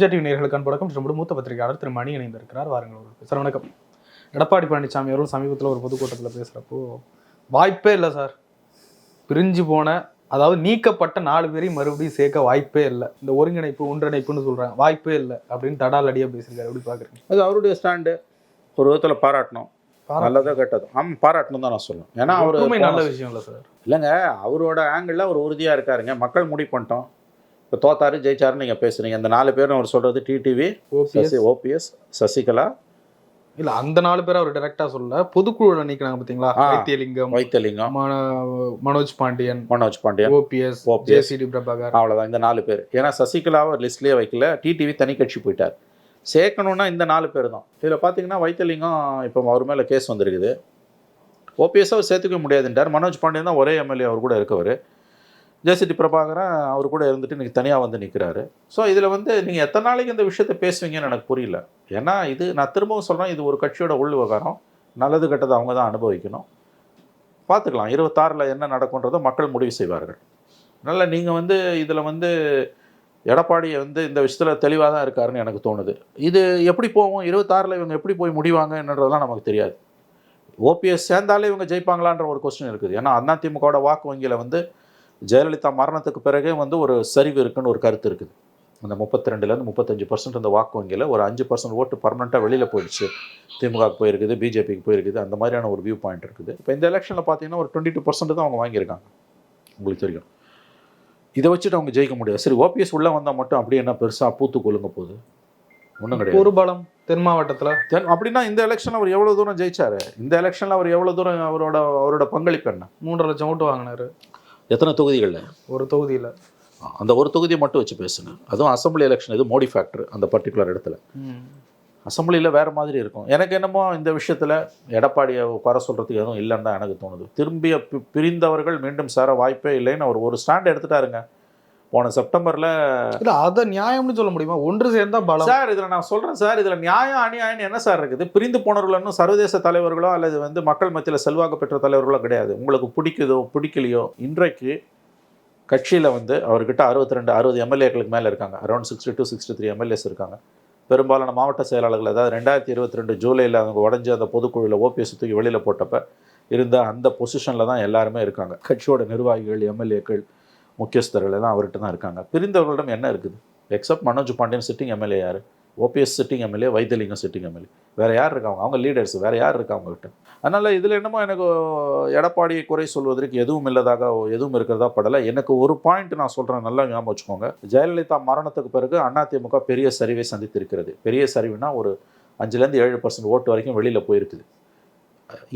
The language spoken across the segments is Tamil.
எம்ஜிஆர் டிவி நேர்களுக்கு அன்படக்கம் நம்முடைய மூத்த பத்திரிகையாளர் திரு மணி இணைந்திருக்கிறார். வாருங்கள் சார் வணக்கம். எடப்பாடி பழனிசாமி அவர்கள் சமீபத்தில் ஒரு பொதுக்கூட்டத்தில் பேசுகிறப்போ வாய்ப்பே இல்லை சார். பிரிஞ்சு போன அதாவது நீக்கப்பட்ட நாலு பேரையும் மறுபடியும் சேர்க்க வாய்ப்பே இல்லை. இந்த ஒருங்கிணைப்பு ஒன்றிணைப்புன்னு சொல்றாங்க. வாய்ப்பே இல்லை. அப்படின்னு தடால் அடியாக பேசியிருக்காரு. எப்படி பார்க்குறீங்க? அது அவருடைய ஸ்டாண்டு. ஒரு விதத்தில் பாராட்டணும். நல்லதோ கெட்டதோ? ஆமாம் பாராட்டணும் தான் நான் சொல்லுவேன் ஏன்னா அவர் நல்ல விஷயம் இல்லை சார். இல்லைங்க அவரோட ஆங்கிளில் அவர் உறுதியாக இருக்காருங்க. மக்கள் முடிவு பண்ணிட்டோம். இப்போ தோத்தாரு ஜெயிச்சாருன்னு நீங்கள் பேசுறீங்க. இந்த நாலு பேரும் அவர் சொல்கிறது டிடிவி ஓபிஎஸ் ஓபிஎஸ் சசிகலா. இல்ல அந்த நாலு பேர் அவர் டைரக்டா சொல்ல பொதுக்குழுல நிக்கிறாங்க பாத்தீங்களா? ஆ. வைத்தியலிங்கம் வைத்தியலிங்கம். மன- Manoj Pandian Manoj Pandian OPS OPS. JCD Prabhakar. அவ்வளோதான் இந்த நாலு பேர். ஏன்னா சசிகலாவை லிஸ்ட்லேயே வைக்கல டிடிவி தனி கட்சி போயிட்டார். சேர்க்கணுன்னா இந்த நாலு பேர் தான் இதில் பார்த்தீங்கன்னா வைத்தியலிங்கம் இப்போ அவர் மேலே கேஸ் வந்திருக்குது. ஓபிஎஸ்ஸாக சேர்த்துக்க முடியாதுன்றார் மனோஜ் பாண்டியன் தான் ஒரே எம்எல்ஏ அவர் கூட இருக்கவர். ஜேசிடி பிரபாகரன் அவர் கூட இருந்துட்டு இன்றைக்கி தனியாக வந்து நிற்கிறாரு ஸோ இதில் வந்து நீங்கள் எத்தனை நாளைக்கு இந்த விஷயத்தை பேசுவீங்கன்னு எனக்கு புரியல. ஏன்னா இது நான் திரும்பவும் சொல்கிறேன் இது ஒரு கட்சியோட உள் விவகாரம். நல்லது கெட்டது அவங்க தான் அனுபவிக்கணும். பார்த்துக்கலாம் இருபத்தாறில் என்ன நடக்குன்றதோ மக்கள் முடிவு செய்வார்கள். அதனால் நீங்கள் வந்து இதில் வந்து எடப்பாடி வந்து இந்த விஷயத்தில் தெளிவாக தான் இருக்காருன்னு எனக்கு தோணுது. இது எப்படி போகும்? இருபத்தாறில் இவங்க எப்படி போய் முடிவாங்கன்றதெல்லாம் நமக்கு தெரியாது. ஓபிஎஸ் சேர்ந்தாலே இவங்க ஜெயிப்பாங்களான்ற ஒரு கொஸ்டின் இருக்குது. ஏன்னா அதிமுகவோட வாக்கு வங்கியில் வந்து ஜெயலலிதா மரணத்துக்கு பிறகே வந்து ஒரு சரிவு இருக்குன்னு ஒரு கருத்து இருக்குது. அந்த முப்பத்தி ரெண்டுலேருந்து முப்பத்தஞ்சு பர்சன்ட் அந்த வாக்கு வங்கியில் ஒரு அஞ்சு பர்சன்ட் ஓட்டு பர்மனெண்ட்டாக வெளியில் போயிடுச்சு. திமுகவுக்கு போயிருக்குது பிஜேபிக்கு போயிருக்குது அந்த மாதிரியான ஒரு வியூ பாயிண்ட் இருக்குது. இப்போ இந்த எலெக்ஷனில் பார்த்தீங்கன்னா ஒரு டுவெண்ட்டி டூ பர்சன்ட் தான் அவங்க வாங்கியிருக்காங்க. உங்களுக்கு தெரியும். இதை வச்சுட்டு அவங்க ஜெயிக்க முடியாது. சரி ஓபிஎஸ் உள்ளே வந்தால் மட்டும் அப்படியே என்ன பெருசாக பூத்து கொள்ளுங்க போகுது? ஒன்றும் கிடையாது. ஒரு பலம் தென் மாவட்டத்துல? தென் அப்படின்னா இந்த எலெக்ஷனில் அவர் எவ்வளோ தூரம் ஜெயிச்சாரு? இந்த எலெக்ஷனில் அவர் எவ்வளோ தூரம் அவரோட அவரோட பங்களிப்பு என்ன? மூன்றரை லட்சம் ஓட்டு வாங்கினாரு. எத்தனை தொகுதிகளில்? ஒரு தொகுதியில. அந்த ஒரு தொகுதியை மட்டும் வச்சு பேசுங்க. அதுவும் அசம்பிளி எலெக்ஷன் இது மோடி ஃபேக்டர் அந்த பர்டிகுலர் இடத்துல. அசம்பிளியில் வேறு மாதிரி இருக்கும். எனக்கு என்னமோ இந்த விஷயத்தில் எடப்பாடியை குறை சொல்கிறதுக்கு எதுவும் இல்லைன்னு தான் எனக்கு தோணுது. திரும்பிய பிரிந்தவர்கள் மீண்டும் சேர வாய்ப்பே இல்லைன்னு அவர் ஒரு ஸ்டாண்ட் எடுத்துட்டாருங்க. போன செப்டம்பரில் இல்ல அத நியாயம்னு சொல்ல முடியுமா? ஒன்று சேர்ந்தா பலம். சார் இதில் நான் சொல்கிறேன் சார். இதில் நியாயம் அநியாயம்னு என்ன சார் இருக்குது? பிரிந்து போனவர்கள் இன்னும் சர்வதேச தலைவர்களோ அல்லது வந்து மக்கள் மத்தியில் செல்வாக்கு பெற்ற தலைவர்களோ கிடையாது. உங்களுக்கு பிடிக்குதோ பிடிக்கலையோ இன்றைக்கு கட்சியில் வந்து அவர்கிட்ட அறுபத்தி ரெண்டு அறுபது எம்எல்ஏக்களுக்கு மேலே இருக்காங்க. Around sixty two sixty three MLAs இருக்காங்க. பெரும்பாலான மாவட்ட செயலாளர்கள் அதாவது ரெண்டாயிரத்தி இருபத்தி ரெண்டு ஜூலையில் அவங்க உடஞ்சி அந்த பொதுக்குழுவில் ஓபிஎஸ் தூக்கி வெளியில் போட்டப்ப இருந்த அந்த பொசிஷனில் தான் எல்லாருமே இருக்காங்க. கட்சியோட நிர்வாகிகள் எம்எல்ஏக்கள் முக்கியஸ்தர்கள் எல்லாம் அவர்கிட்ட தான் இருக்காங்க. பிரிந்தவர்களிடம் என்ன இருக்குது? Except Manoj Pandian sitting MLA யார்? OPS sitting MLA Vaithilingam sitting MLA வேறு யார் இருக்காங்க அவங்க? லீடர்ஸ் வேறு யார் இருக்கா அவங்ககிட்ட? அதனால் இதில் என்னமோ எனக்கு எடப்பாடியை குறை சொல்வதற்கு எதுவும் இல்லதாக எதுவும் இருக்கிறதா படலை. எனக்கு ஒரு பாயிண்ட் நான் சொல்கிறேன் நல்லா ஞாபகம் வச்சுக்கோங்க. ஜெயலலிதா மரணத்துக்கு பிறகு அதிமுக பெரிய சரிவை சந்தித்திருக்கிறது. பெரிய சரிவுனா ஒரு அஞ்சுலேருந்து ஏழு பர்சன்ட் ஓட்டு வரைக்கும் வெளியில் போயிருக்குது.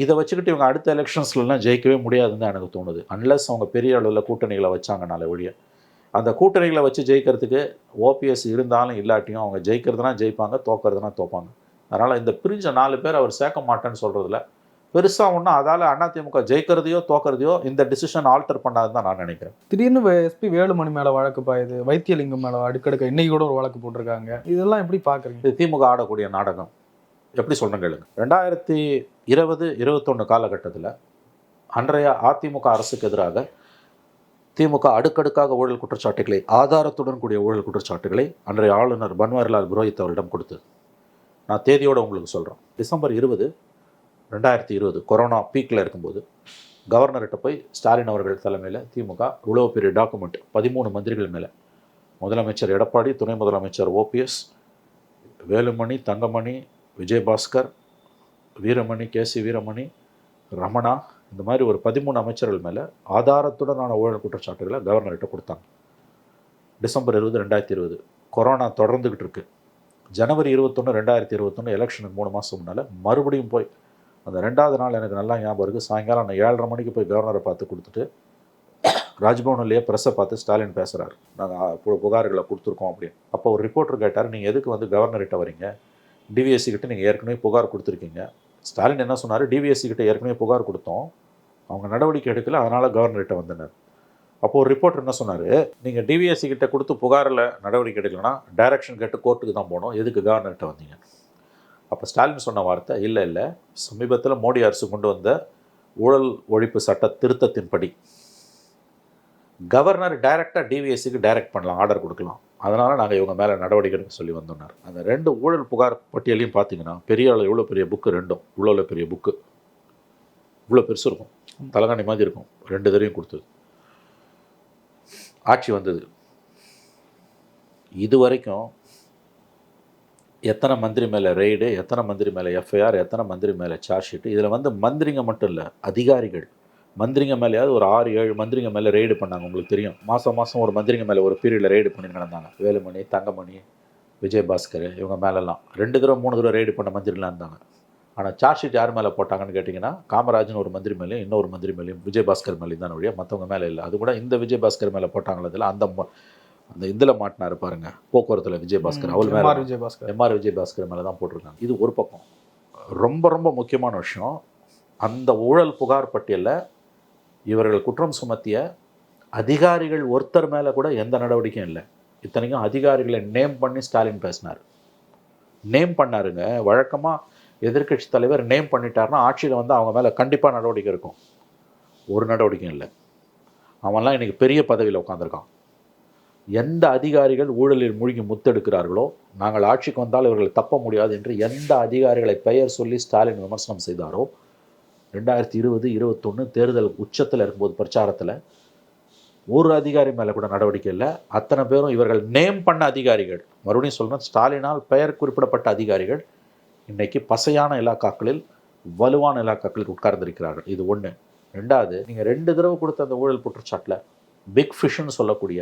இதை வச்சுக்கிட்டு இவங்க அடுத்த எலெக்ஷன்ஸ்லாம் ஜெயிக்கவே முடியாதுன்னு தான் எனக்கு தோணுது. அன்லஸ் அவங்க பெரிய அளவில் கூட்டணிகளை வச்சாங்கனால ஒழிய. அந்த கூட்டணிகளை வச்சு ஜெயிக்கிறதுக்கு ஓபிஎஸ் இருந்தாலும் இல்லாட்டியும் அவங்க ஜெயிக்கிறதுனா ஜெயிப்பாங்க தோக்கிறதுனா தோப்பாங்க. அதனால் இந்த பிரிஞ்ச நாலு பேர் அவர் சேர்க்க மாட்டேன்னு சொல்கிறதுல பெருசாக ஒன்றும் அதால் அதிமுக ஜெயிக்கிறதையோ தோக்கிறதையோ இந்த டிசிஷன் ஆல்டர் பண்ணாதுன்னு தான் நான் நினைக்கிறேன். திடீர்னு எஸ்பி வேலுமணி மேல வழக்கு பாயுது வைத்தியலிங்கம் மேல அடுக்கடுக்க இன்னைக்கு கூட ஒரு வழக்கு போட்டிருக்காங்க. இதெல்லாம் எப்படி பாக்குறீங்க? இது திமுக ஆடக்கூடிய நாடகம். எப்படி சொல்கிறேன் கேளுங்க. ரெண்டாயிரத்தி இருபது இருபத்தொன்று காலகட்டத்தில் அன்றைய அதிமுக அரசுக்கு எதிராக திமுக அடுக்கடுக்காக ஊழல் குற்றச்சாட்டுகளை ஆதாரத்துடன் கூடிய ஊழல் குற்றச்சாட்டுகளை அன்றைய ஆளுநர் பன்வாரிலால் புரோஹித் அவரிடம் கொடுத்தது. நான் தேதியோடு உங்களுக்கு சொல்கிறேன் டிசம்பர் இருபது ரெண்டாயிரத்தி இருபது கொரோனா பீக்கில் இருக்கும்போது கவர்னர்கிட்ட போய் ஸ்டாலின் அவர்கள் தலைமையில் திமுக இவ்வளோ பெரிய டாக்குமெண்ட் பதிமூணு மந்திரிகள் மேலே முதலமைச்சர் எடப்பாடி துணை முதலமைச்சர் ஓபிஎஸ் வேலுமணி தங்கமணி விஜயபாஸ்கர் வீரமணி கேசி வீரமணி ரமணா இந்த மாதிரி ஒரு பதிமூணு அமைச்சர்கள் மேலே ஆதாரத்துடனான ஊழல் குற்றச்சாட்டுகளை கவர்னர்கிட்ட கொடுத்தாங்க. டிசம்பர் இருபது ரெண்டாயிரத்தி இருபது. கொரோனா தொடர்ந்துக்கிட்டு இருக்குது ஜனவரி இருபத்தொன்று ரெண்டாயிரத்தி இருபத்தொன்று எலெக்ஷனுக்கு மூணு மாதம் முன்னால் மறுபடியும் போய் அந்த ரெண்டாவது நாள் எனக்கு நல்லா ஞாபகம் இருக்குது சாயங்காலம் நான் ஏழரை மணிக்கு போய் கவர்னரை பார்த்து கொடுத்துட்டு ராஜ்பவன்லேயே ப்ரெஸ்ஸை பார்த்து ஸ்டாலின் பேசுகிறாரு நாங்கள் புகார்களை கொடுத்துருக்கோம் அப்படின்னு. அப்போ ஒரு ரிப்போர்ட்டர் கேட்டார் நீங்கள் எதுக்கு வந்து கவர்னர்கிட்ட வரீங்க? டிவிஎஸ்சி கிட்ட நீங்கள் ஏற்கனவே புகார் கொடுத்துருக்கீங்க. ஸ்டாலின் என்ன சொன்னார்? டிவிஎஸ்சி கிட்ட ஏற்கனவே புகார் கொடுத்தோம். அவங்க நடவடிக்கை எடுக்கல அதனால் கவர்னர்கிட்ட வந்தனர். அப்போ ஒரு ரிப்போர்ட் என்ன சொன்னார்? நீங்கள் டிவிஎஸ்சி கிட்ட கொடுத்து புகாரில் நடவடிக்கை எடுக்கலன்னா டைரக்ஷன் கேட்டு கோர்ட்டுக்கு தான் போகணும். எதுக்கு கவர்னர்கிட்ட வந்தீங்க? அப்போ ஸ்டாலின் சொன்ன வார்த்தை இல்லை இல்லை. சமீபத்தில் மோடி அரசு கொண்டு வந்த ஊழல் ஒழிப்பு சட்ட திருத்தத்தின்படி கவர்னர் டைரெக்டாக டிவிஎஸ்சிக்கு டைரக்ட் பண்ணலாம் ஆர்டர் கொடுக்கலாம். அதனால் நாங்கள் இவங்க மேலே நடவடிக்கை எடுக்க சொல்லி வந்தோம்னார் அந்த ரெண்டு ஊழல் புகார் பட்டியலையும் பார்த்தீங்கன்னா பெரிய அளவு எவ்வளோ பெரிய புக்கு ரெண்டும் இவ்வளோ பெரிய புக்கு இவ்வளோ பெருசு இருக்கும். தலகாணி மாதிரி இருக்கும். ரெண்டு தரையும் கொடுத்தது. ஆட்சி வந்தது. இது வரைக்கும் எத்தனை மந்திரி மேலே ரெய்டு எத்தனை மந்திரி மேலே எஃப்ஐஆர் எத்தனை மந்திரி மேலே சார்ஜ் ஷீட்டு இதில் வந்து மந்திரிங்க மட்டும் இல்லை அதிகாரிகள் மந்திரிங்க மேலேயாவது ஒரு ஆறு ஏழு மந்திரிங்க மேலே ரெய்டு பண்ணாங்க உங்களுக்கு தெரியும். மாதம் மாதம் ஒரு மந்திரிங்க மேலே ஒரு பீரியடில் ரெய்டு பண்ணி நடந்தாங்க. வேலுமணி தங்கமணி விஜயபாஸ்கர் இவங்க மேலெல்லாம். ரெண்டு தடவை மூணு தடவை ரெய்டு பண்ண மந்திரிலாம் இருந்தாங்க. ஆனால் சார்ஜ் ஷீட் யார் மேலே போட்டாங்கன்னு கேட்டிங்கன்னா காமராஜன் ஒரு மந்திரி மேலேயும் இன்னொரு மந்திரி மேலேயும் விஜயபாஸ்கர் மேலேயும் தான் வழியா மற்றவங்க மேலே இல்லை. அது கூட இந்த விஜயபாஸ்கர் மேலே போட்டாங்களே இதில் அந்த அந்த இதில் மாட்டினாரு பாருங்க போக்குவரத்தில் விஜயபாஸ்கர். அவர் மேலே எம்ஆர் விஜயபாஸ்கர். எம்ஆர் விஜயபாஸ்கர் மேலே தான் போட்டிருக்காங்க இது ஒரு பக்கம். ரொம்ப ரொம்ப முக்கியமான விஷயம். அந்த ஊழல் புகார் பட்டியலில் இவர்கள் குற்றம் சுமத்திய அதிகாரிகள் ஒருத்தர் மேலே கூட எந்த நடவடிக்கையும் இல்லை. இத்தனைக்கும் அதிகாரிகளை நேம் பண்ணி ஸ்டாலின் பேசினார். நேம் பண்ணாருங்க. வழக்கமாக எதிர்க்கட்சி தலைவர் நேம் பண்ணிட்டாருன்னா ஆட்சியில் வந்து அவங்க மேலே கண்டிப்பாக நடவடிக்கை இருக்கும். ஒரு நடவடிக்கையும் இல்லை. அவன்லாம் இன்றைக்கி பெரிய பதவியில் உட்காந்துருக்கான் எந்த அதிகாரிகள் ஊழலில் மூழ்கி முத்தெடுக்கிறார்களோ நாங்கள் ஆட்சிக்கு வந்தால் இவர்களை தப்ப முடியாது என்று எந்த அதிகாரிகளை பெயர் சொல்லி ஸ்டாலின் விமர்சனம் செய்தாரோ ரெண்டாயிரத்தி இருபது இருபத்தொன்று தேர்தல் உச்சத்தில் இருக்கும்போது பிரச்சாரத்தில் ஒரு அதிகாரி மேலே கூட நடவடிக்கை இல்லை. அத்தனை பேரும் இவர்கள் நேம் பண்ண அதிகாரிகள். மறுபடியும் சொல்கிறேன் ஸ்டாலினால் பெயர் குறிப்பிடப்பட்ட அதிகாரிகள் இன்றைக்கி பசையான இலாக்காக்களில் வலுவான இலாக்காக்களில் உட்கார்ந்திருக்கிறார்கள். இது ஒன்று ரெண்டாவது நீங்கள் ரெண்டு தடவை கொடுத்த அந்த ஊழல் குற்றச்சாட்டில் பிக் ஃபிஷ்ன்னு சொல்லக்கூடிய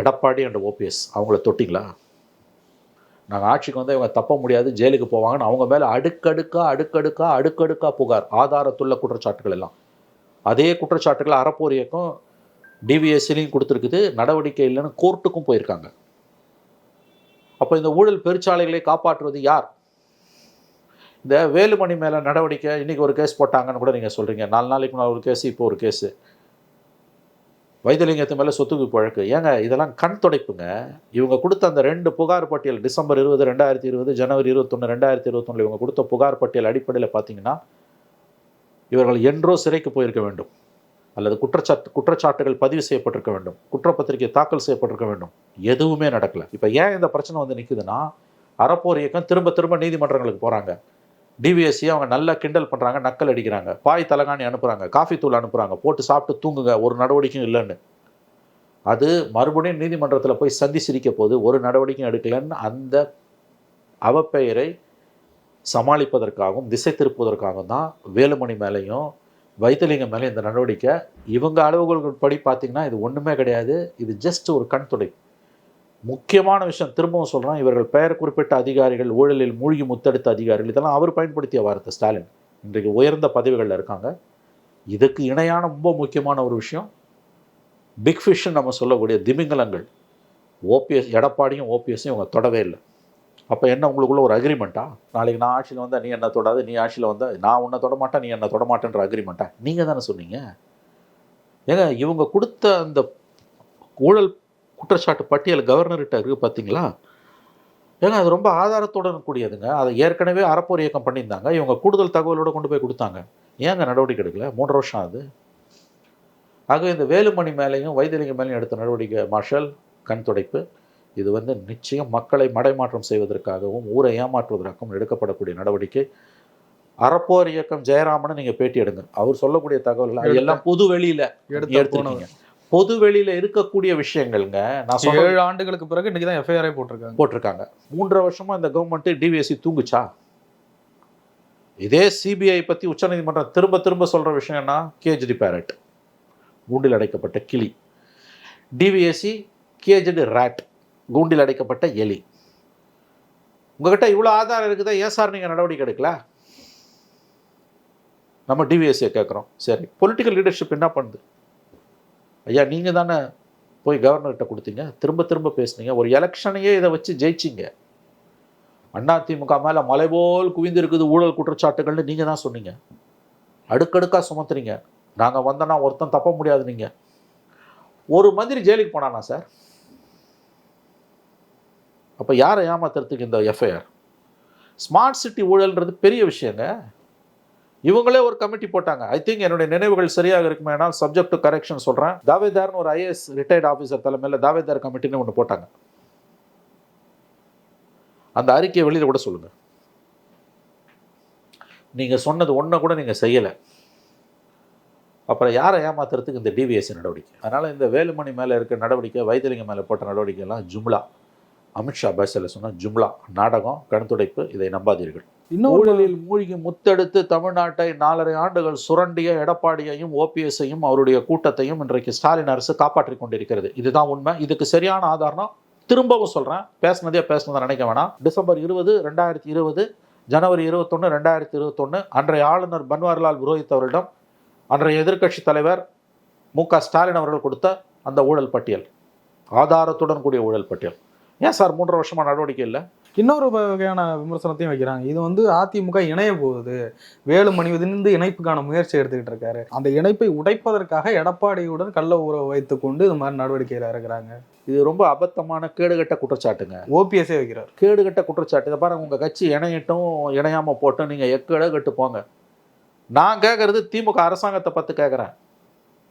எடப்பாடி அண்ட் ஓபிஎஸ் அவங்கள தொட்டிங்களா? நாங்கள் ஆட்சிக்கு வந்தால் இவங்க தப்ப முடியாது ஜெயிலுக்கு போவாங்கன்னு அவங்க மேலே அடுக்கடுக்கா அடுக்கடுக்கா அடுக்கடுக்கா புகார் ஆதாரத்துள்ள குற்றச்சாட்டுகள் எல்லாம். அதே குற்றச்சாட்டுகளை அறப்போர் இயக்கம் டிவிஎஸ்சிலையும் கொடுத்துருக்குது நடவடிக்கை இல்லைன்னு கோர்ட்டுக்கும் போயிருக்காங்க. அப்போ இந்த ஊழல் பெருச்சாலைகளை காப்பாற்றுவது யார்? இந்த வேலுமணி மேலே நடவடிக்கை இன்றைக்கி ஒரு கேஸ் போட்டாங்கன்னு கூட நீங்கள் சொல்கிறீங்க நாலு நாளைக்கு முன்னாள் ஒரு கேஸ் இப்போ ஒரு கேஸு வைத்தியலிங்கத்து மேலே சொத்துக்கு வழக்கு ஏங்க இதெல்லாம் கண் துடைப்புங்க. இவங்க கொடுத்த அந்த ரெண்டு புகார் பட்டியல் டிசம்பர் இருபது ரெண்டாயிரத்தி இருபது ஜனவரி இருபத்தொன்று ரெண்டாயிரத்தி இருபத்தொன்னில் இவங்க கொடுத்த புகார் பட்டியல் அடிப்படையில் பார்த்தீங்கன்னா இவர்கள் என்றோ சிறைக்கு போயிருக்க வேண்டும். அல்லது குற்றச்சாட்டு குற்றச்சாட்டுகள் பதிவு செய்யப்பட்டிருக்க வேண்டும். குற்றப்பத்திரிகை தாக்கல் செய்யப்பட்டிருக்க வேண்டும். எதுவுமே நடக்கலை. இப்போ ஏன் இந்த பிரச்சனை வந்து நிற்குதுன்னா அறப்போர் இயக்கம் திரும்ப திரும்ப நீதிமன்றங்களுக்கு போகிறாங்க டிவிஎஸ்சி அவங்க நல்லா கிண்டல் பண்ணுறாங்க நக்கல் அடிக்கிறாங்க. பாய் தலகாணி அனுப்புகிறாங்க காஃபி தூள் அனுப்புகிறாங்க போட்டு சாப்பிட்டு தூங்குங்க ஒரு நடவடிக்கையும் இல்லைன்னு. அது மறுபடியும் நீதிமன்றத்தில் போய் சந்தி சிரிக்க போது ஒரு நடவடிக்கையும் எடுக்கலைன்னு அந்த அவப்பெயரை சமாளிப்பதற்காகவும் திசை திருப்புவதற்காகவும் தான் வேலுமணி மேலேயும் வைத்தலிங்கம் மேலே இந்த நடவடிக்கை இவங்க அளவுகள் படி பார்த்திங்கன்னா இது ஒன்றுமே கிடையாது. இது ஜஸ்ட் ஒரு கண் துடை முக்கியமான விஷயம் திரும்பவும் சொல்கிறேன் இவர்கள் பெயர் குறிப்பிட்ட அதிகாரிகள் ஊழலில் மூழ்கி முத்தெடுத்த அதிகாரிகள் இதெல்லாம் அவர் பயன்படுத்திய வார்த்தை ஸ்டாலின். இன்றைக்கு உயர்ந்த பதவிகளில் இருக்காங்க. இதுக்கு இணையான ரொம்ப முக்கியமான ஒரு விஷயம் பிக் ஃபிஷ்ன்னு நம்ம சொல்லக்கூடிய திமிங்கலங்கள். ஓபிஎஸ் எடப்பாடியும் ஓபிஎஸையும் இவங்க தொடவே இல்லை. அப்போ என்ன உங்களுக்குள்ள ஒரு அக்ரிமெண்ட்டா நாளைக்கு நான் ஆட்சியில் வந்தால் நீ என்ன தொடாது நீ ஆட்சியில் வந்தால் நான் உன்னை தொட மாட்டேன் நீ என்ன தொட மாட்டேன்ற அக்ரிமெண்ட்டா நீங்கள் தானே சொன்னீங்க? ஏங்க இவங்க கொடுத்த அந்த ஊழல் குற்றச்சாட்டு பட்டியல் கவர்னர்கிட்ட இருக்குது பார்த்தீங்களா ஏங்க அது ரொம்ப ஆதாரத்துடன் கூடியதுங்க. அதை ஏற்கனவே அறப்போர் இயக்கம் பண்ணியிருந்தாங்க. இவங்க கூடுதல் தகவலோடு கொண்டு போய் கொடுத்தாங்க. ஏங்க நடவடிக்கை எடுக்கல? மூன்றரை வருஷம் ஆகுது. ஆக இந்த வேலுமணி மேலேயும் வைத்தியலிங்கம் மேலேயும் எடுத்த நடவடிக்கை மார்ஷல் கண் துடைப்பு இது வந்து நிச்சயம் மக்களை மடைமாற்றம் செய்வதற்காகவும் ஊரை ஏமாற்றுவதற்காகவும் எடுக்கப்படக்கூடிய நடவடிக்கை. அறப்போர் இயக்கம் ஜெயராமனை நீங்கள் பேட்டி எடுங்க. அவர் சொல்லக்கூடிய தகவல் எல்லாம் பொது வெளியில எடுத்து எடுத்துருக்கீங்க. பொது வெளியில இருக்கக்கூடிய விஷயங்கள்ங்க. நான் ஏழு ஆண்டுகளுக்கு பிறகு இன்னைக்கு தான் எஃப்ஐஆரே போட்டிருக்காங்க. போட்டிருக்காங்க. மூன்றரை வருஷமா இந்த கவர்மெண்ட் டிவிஎஸ்சி தூங்குச்சா? இதே சிபிஐ பத்தி உச்சநீதிமன்றம் திரும்ப திரும்ப சொல்ற விஷயம்னா கேஜ்டி பேரட் கூண்டில் அடைக்கப்பட்ட கிளி. டிவிஎஸ்சி கேஜ்டு ரேட் கூண்டில் அடைக்கப்பட்ட எலி. உங்ககிட்ட இவ்வளோ ஆதாரம் இருக்குதா? ஏன் சார் நீங்கள் நடவடிக்கை எடுக்கல? நம்ம டிவிஎஸ்சியை கேட்குறோம் சரி. பொலிட்டிக்கல் லீடர்ஷிப் என்ன பண்ணுது? ஐயா நீங்கள் தானே போய் கவர்னர்கிட்ட கொடுத்தீங்க. திரும்ப திரும்ப பேசுனீங்க. ஒரு எலெக்ஷனையே இதை வச்சு ஜெயிச்சிங்க. அதிமுக மேலே மலை போல் குவிந்திருக்குது ஊழல் குற்றச்சாட்டுகள்னு நீங்கள் தான் சொன்னீங்க. அடுக்கடுக்காக சுமத்துறீங்க. நாங்கள் வந்தோன்னா ஒருத்தன் தப்ப முடியாது நீங்கள் ஒரு மந்திரி ஜெயிலுக்கு போனானா சார்? அப்போ யாரை ஏமாத்துறதுக்கு இந்த எஃப்ஐஆர் ஸ்மார்ட் சிட்டி ஊழல்ன்றது பெரிய விஷயங்க. இவங்களே ஒரு கமிட்டி போட்டாங்க. ஐ திங்க் என்னுடைய நினைவுகள் சரியாக இருக்குமேனால் சப்ஜெக்ட் டு கரெக்ஷன் சொல்கிறேன் தாவேதார்னு ஒரு ஐஏஎஸ் ரிட்டையர்ட் ஆஃபீஸர் தலைமையில் தாவேதார் கமிட்டின்னு ஒன்று போட்டாங்க. அந்த அறிக்கையை வெளியில் கூட சொல்லுங்கள் நீங்கள் சொன்னது ஒன்றை கூட நீங்கள் செய்யலை. அப்புறம் யாரை ஏமாத்துறதுக்கு இந்த டிவிஎஸ்சி நடவடிக்கை? அதனால் இந்த வேலுமணி மேலே இருக்க நடவடிக்கை வைத்தியலிங்க மேலே போட்ட நடவடிக்கைலாம் ஜும்லா. அமித்ஷா பேசல சொன்னால் ஜும்லா. நாடகம் கண்துடைப்பு இதை நம்பாதீர்கள். ஊழலில் மூழ்கி முத்தெடுத்து தமிழ்நாட்டை நாலரை ஆண்டுகள் சுரண்டிய எடப்பாடியையும் ஓபிஎஸ்ஸையும் அவருடைய கூட்டத்தையும் இன்றைக்கு ஸ்டாலின் அரசு காப்பாற்றிக் கொண்டிருக்கிறது. இதுதான் உண்மை. இதுக்கு சரியான ஆதாரம் திரும்பவும் சொல்கிறேன் பேசுனதே பேசுனதை நினைக்க வேணாம். டிசம்பர் இருபது ரெண்டாயிரத்தி இருபது ஜனவரி இருபத்தொன்று ரெண்டாயிரத்தி இருபத்தொன்று அன்றைய ஆளுநர் பன்வாரிலால் புரோஹித் அவரிடம் அன்றைய எதிர்க்கட்சி தலைவர் மு க ஸ்டாலின் அவர்கள் கொடுத்த அந்த ஊழல் பட்டியல். ஆதாரத்துடன் கூடிய ஊழல் பட்டியல். ஏன் சார் மூன்றரை வருஷமா நடவடிக்கை இல்லை? இன்னொரு வகையான விமர்சனத்தையும் வைக்கிறாங்க. இது வந்து அதிமுக இணைய போகுது. வேலுமணி இருந்து இணைப்புக்கான முயற்சி எடுத்துக்கிட்டு இருக்காரு. அந்த இணைப்பை உடைப்பதற்காக எடப்பாடியுடன் கள்ள உறவு வைத்துக் கொண்டு இது மாதிரி நடவடிக்கையில இருக்கிறாங்க இது ரொம்ப அபத்தமான கேடுகட்ட குற்றச்சாட்டுங்க. ஓபிஎஸ்ஏ வைக்கிறார். கேடுகட்ட குற்றச்சாட்டு. இதை பாருங்க உங்கள் கட்சி இணையட்டும் இணையாமல் போட்டும் நீங்கள் எக்கட கட்டு போங்க. நான் கேட்குறது திமுக அரசாங்கத்தை பற்றி கேட்குறேன்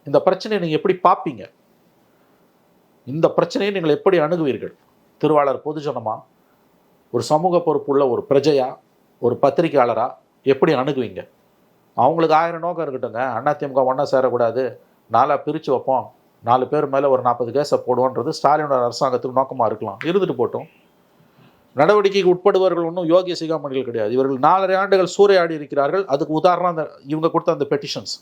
இந்த பிரச்சனையை நீங்கள் எப்படி பார்ப்பீங்க? இந்த பிரச்சனையை நீங்கள் எப்படி அணுகுவீர்கள்? திருவாளர் பொதுஜனமா? ஒரு சமூக பொறுப்புள்ள ஒரு பிரஜையா ஒரு பத்திரிகையாளராக எப்படி அணுகுவீங்க? அவங்களுக்கு ஆயிரம் நோக்கம் இருக்கட்டுங்க அண்ணா திமுக ஒன்றா சேரக்கூடாது. நாளாக பிரித்து வைப்போம். நாலு பேர் மேலே ஒரு நாற்பது கேஸை போடுவோன்றது ஸ்டாலினோட அரசாங்கத்துக்கு நோக்கமாக இருக்கலாம். இருந்துட்டு போட்டோம். நடவடிக்கைக்கு உட்படுபவர்கள் ஒன்றும் யோகிய சிகாமணிகள் கிடையாது. இவர்கள் நாலரை ஆண்டுகள் சூறையாடி இருக்கிறார்கள். அதுக்கு உதாரணம் அந்த இவங்க கொடுத்த அந்த பெட்டிஷன்ஸ்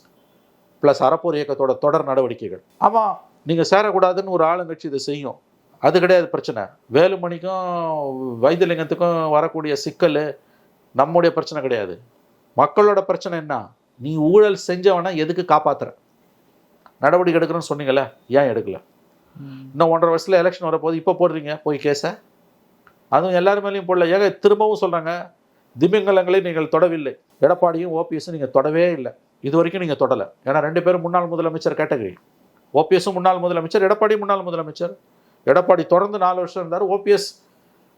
ப்ளஸ் அறப்போர் இயக்கத்தோட தொடர் நடவடிக்கைகள். ஆமாம் நீங்கள் சேரக்கூடாதுன்னு ஒரு ஆளுங்கட்சி இதை செய்யும். அது கிடையாது பிரச்சனை. வேலுமணிக்கும் வைத்தியலிங்கத்துக்கும் வரக்கூடிய சிக்கல் நம்முடைய பிரச்சனை கிடையாது. மக்களோட பிரச்சனை என்ன? நீ ஊழல் செஞ்சவனை எதுக்கு காப்பாத்துற? நடவடிக்கை எடுக்கிறேன்னு சொன்னீங்கல்ல ஏன் எடுக்கல? இன்னும் ஒன்றரை வருஷத்தில் எலெக்ஷன் வரப்போகுது இப்போ போடுறீங்க போய் கேஸை அதுவும் எல்லாரும் மேலேயும் போடல. ஏங்க திரும்பவும் சொல்கிறாங்க திமிங்கலங்களை நீங்கள் தொடவில்லை. எடப்பாடியும் ஓபிஎஸும் நீங்கள் தொடவே இல்லை. இது வரைக்கும் நீங்கள் தொடலை. ஏன்னா ரெண்டு பேரும் முன்னாள் முதலமைச்சர் கேட்டகரி ஓபிஎஸும் முன்னாள் முதலமைச்சர் எடப்பாடி முன்னாள் முதலமைச்சர். எடப்பாடி தொடர்ந்து நாலு வருஷம் இருந்தார். ஓபிஎஸ்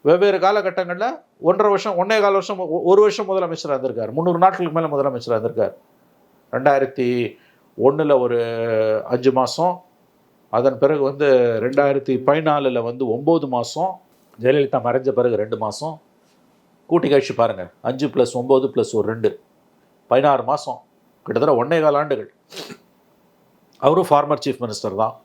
வெவ்வேறு காலகட்டங்களில் ஒன்றரை வருஷம் ஒன்றே கால வருஷம் ஒ- ஒரு வருஷம் முதலமைச்சராக இருந்திருக்கார். முந்நூறு நாட்களுக்கு மேலே முதலமைச்சராக இருந்திருக்கார். ரெண்டாயிரத்தி ஒன்றில் ஒரு அஞ்சு மாதம் அதன் பிறகு வந்து ரெண்டாயிரத்தி பதினாலில் வந்து ஒம்பது மாதம் ஜெயலலிதா மறைஞ்ச பிறகு ரெண்டு மாதம் கூட்டி கழிச்சு பாருங்கள் அஞ்சு ப்ளஸ் ஒம்பது ப்ளஸ் ஒரு ரெண்டு. பதினாறு மாதம் கிட்டத்தட்ட ஒன்னே கால் ஆண்டுகள். அவரும் ஃபார்மர் சீஃப் மினிஸ்டர் தான்.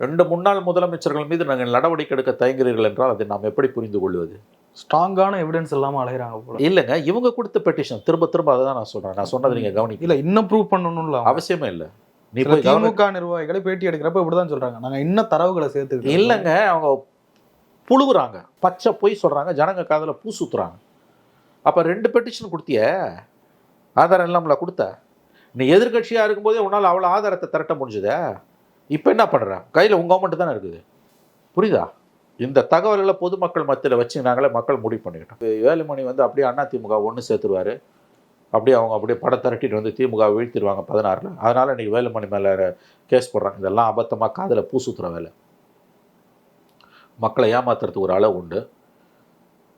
ரெண்டு முன்னாள் முதலமைச்சர்கள் மீது நாங்கள் நடவடிக்கை எடுக்க தயங்குகிறீர்கள் என்றால் அதை நாம் எப்படி புரிந்து கொள்வது? ஸ்ட்ராங்கான எவிடன்ஸ் இல்லாம அலைகிறாங்க போல. இல்லைங்க இவங்க கொடுத்த பெட்டிஷன் திரும்ப திரும்ப அதை தான் நான் சொல்கிறேன் நான் சொன்னதை நீங்கள் கவனிக்க இல்ல இன்னும் ப்ரூவ் பண்ணணும்ல. அவசியமே இல்லை. நீ போய் திமுக நிர்வாகிகளை பேட்டி எடுக்கிறப்ப இப்படிதான் சொல்றாங்க. நாங்க இன்னும் தரவுகளை சேர்த்துக்கிட்டு இல்லைங்க அவங்க புழுகுறாங்க. பச்சை பொய் சொல்கிறாங்க ஜனங்க காதில் பூ சுத்துறாங்க. அப்போ ரெண்டு பெட்டிஷன் கொடுத்தியே ஆதாரம் இல்லாமல கொடுத்த? நீ எதிர்க்கட்சியாக இருக்கும்போதே உன்னால் அவ்வளோ ஆதாரத்தை திரட்ட முடிஞ்சுதே? இப்போ என்ன பண்ணுறா கையில் உங்கள் அமௌண்ட் தானே இருக்குது. புரியுதா? இந்த தகவல்களை பொதுமக்கள் மத்தியில் வச்சு நாங்களே மக்கள் முடிவு பண்ணிக்கிட்டோம் வேலுமணி வந்து அப்படியே அண்ணா திமுக ஒன்று சேர்த்துருவார். அப்படியே அவங்க அப்படியே படம் திரட்டிட்டு வந்து திமுக வீழ்த்திடுவாங்க பதினாறில். அதனால் இன்றைக்கி வேலுமணி மேலே கேஸ் போடுறாங்க. இதெல்லாம் அபத்தமாக காதில் பூ சுத்துற வேலை. மக்களை ஏமாத்துறதுக்கு ஒரு அளவு உண்டு.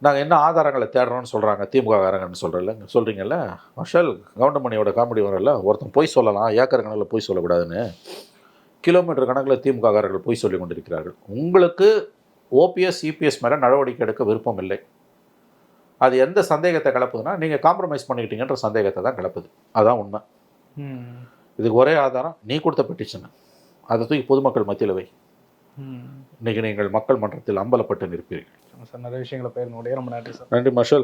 நாங்கள் என்ன ஆதாரங்களை தேடுறோம்னு சொல்கிறாங்க திமுககாரங்கன்னு சொல்கிறல சொல்கிறீங்கல்ல மஷல் கவுண்டமணியோட காமெடி வரல. ஒருத்தன் பொய் சொல்லலாம். ஏக்கர் கணக்கில் பொய் சொல்லக்கூடாதுன்னு. கிலோமீட்டர் கணக்கில் திமுககாரர்கள் பொய் சொல்லி கொண்டிருக்கிறார்கள். உங்களுக்கு ஓபிஎஸ் இபிஎஸ் மேலே நடவடிக்கை எடுக்க விருப்பம் இல்லை. அது எந்த சந்தேகத்தை கிளப்புதுன்னா நீங்கள் காம்ப்ரமைஸ் பண்ணிக்கிட்டீங்கன்ற சந்தேகத்தை தான் கிளப்புது. அதான் உண்மை. இதுக்கு ஒரே ஆதாரம் நீ கொடுத்த பெட்டிஷன் அதை தூக்கி பொதுமக்கள் மத்தியில் வை. இன்னைக்கு நீங்கள் மக்கள் மன்றத்தில் அம்பலப்பட்டு நிற்பீர்கள். சார் நிறைய விஷயங்களை சார். நன்றி மஷல்